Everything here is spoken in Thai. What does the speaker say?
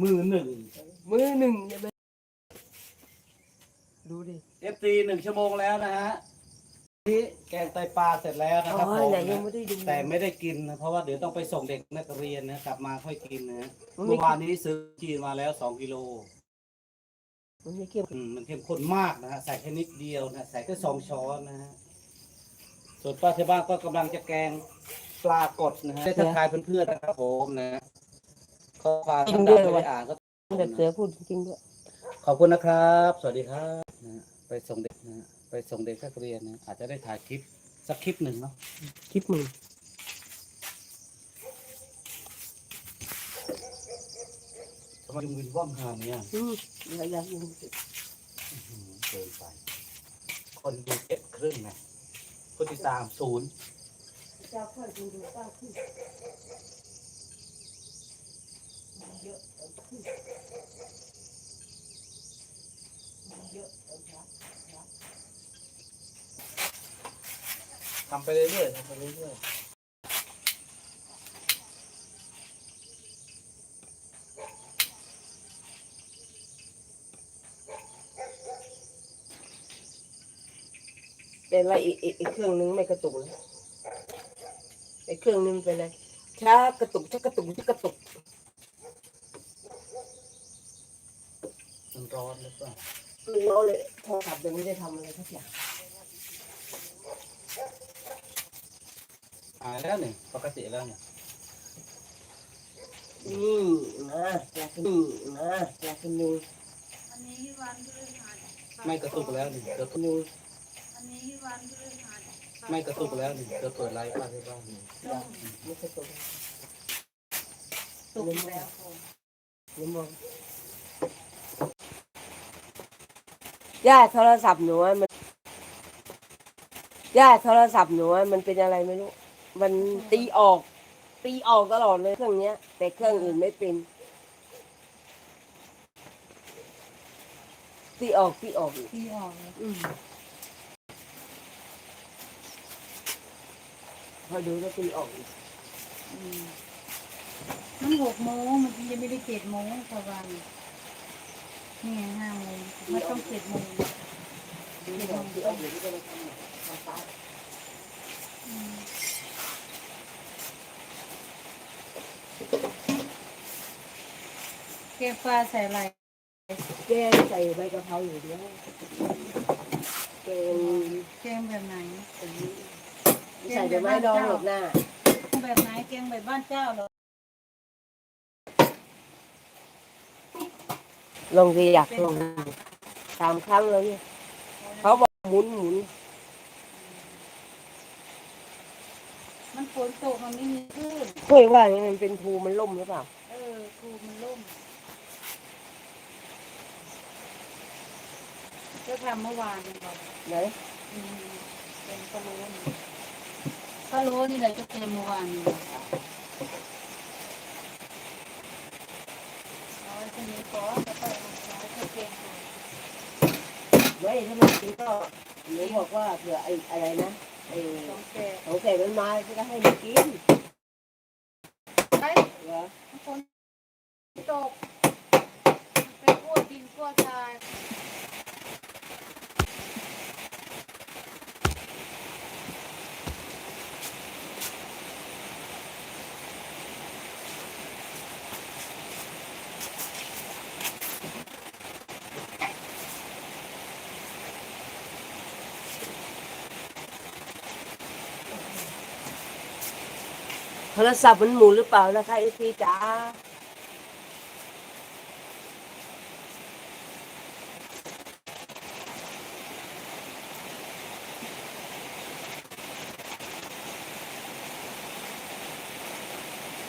มือหนึ่งมือหนึ่งใช่ไหมดูดิเอฟซีหนึ่งชั่วโมงแล้วนะฮะนี่แกงไตปลาเสร็จแล้วนะอ๋ครับอผมไหนนะยังไม่ได้ดูแต่ไม่ได้กินนะเพราะว่าเดี๋ยวต้องไปส่งเด็กนักเรียนนะกลับมาค่อยกินนะฮะมันไม่เมื่อวานนี้ซื้อจีนมาแล้วสองกิโลมันไม่เข้มอืมมันเข้มข้นมากนะฮะใส่แค่นิดเดียวนะใส่แค่สองช้อนนะฮะส่วนป้าที่บ้านก็กำลังจะแกงปลากดนะฮะได้ทักทายเพื่อนๆนะครับผมนะ ข้อความท่านใดไม่ได้อ่านก็แต่เสือพูดจริงด้วยขอบคุณนะครับ สวัสดีครับนะฮะไปส่งเด็กนะฮะไปส่งเด็กนักเรียนนะอาจจะได้ถ่ายคลิปสักคลิปหนึ่งเนาะคลิปมึงทำไมมึงว่องหาเนี่ยอืมระยะยังอื้อหือเกินไปคนดูเจ็ดครึ่งนะผู้ติดตามศูนย์เจ้าค่อยดูดูเจ้าขึ้น เยอะขึ้นเยอะทำไปเรื่อยๆทำไปเรื่อยๆเป็นไรอีกอีกอีกเครื่องนึงไม่กระตุกเลยไอ้เครื่องนึงเป็นไรช้ากระตุกช้ากระตุกช้ากระตุก มันร้อนหรือเปล่าเราเลยโทรศัพท์ยังไม่ได้ทำอะไรสักอย่างหายแล้วเนี่ยปกติแล้วเนี่ยนี่นะอยากนี่นะอยากกินนูอันนี้วันพฤหัสไม่กระตุกแล้วเนี่ยเดี๋ยวนูอันนี้วันพฤหัสไม่กระตุกแล้วเนี่ยเดี๋ยวเปิดไลฟ์ป้าที่บ้านเนี่ยลงไม่กระตุกตุกแล้วผมนี่มอง ย่าโทรศัพท์หนูอะมันย่าโทรศัพท์หนูอะมันเป็นอะไรไม่รู้ มันตีออก ตีออกตลอดเลยเครื่องเนี้ย แต่เครื่องอื่นไม่เป็น ตีออกตีออกอีกที่ออกเลยอืมพอดูแล้วตีออกอีกอืมมันหกโมงมันยังไม่ได้เจ็ดโมงกว่าวัน นี่ไงห้าโมงมันต้องเจ็ดโมงตีออกตีออกเดี๋ยวจะไปทำหนังทำตาอืมแกงปลาใส่อะไรแกงใส่ใบกะเพราอยู่เดียวแกงแกงแบบไหน ใส่แต่ไม้ดองหลบหน้า แบบไหนแกงแบบบ้านเจ้าเหรอ ลงดีอยากลงสามครั้งแล้วเนี่ยเขาบอกหมุนหมุนมันฝนตกมันไม่มีคลื่นคุยว่าอย่างนี้มันเป็นภูมันล่มหรือเปล่า เออครูมันล่มก็ทำเมื่อวานนี่บอกไหนอืมเป็นปลาโลนี่ปลาโลนี่แหละก็เตรียมเมื่อวานนี่เอาไว้ทีนี้ก่อนแล้วก็เอาไว้ให้เตรียมก่อน ไม่ถ้ามันกินก็หนูบอกว่าเผื่อไอ้อะไรนะไอ้ต้องแก่ของแก่มันมาก็ให้มันกินไปเหรอฝนตกเป็นกลัวดินกลัวทราย โทรศัพท์มันหมุนหรือเปล่านะคะเอซีจ๋า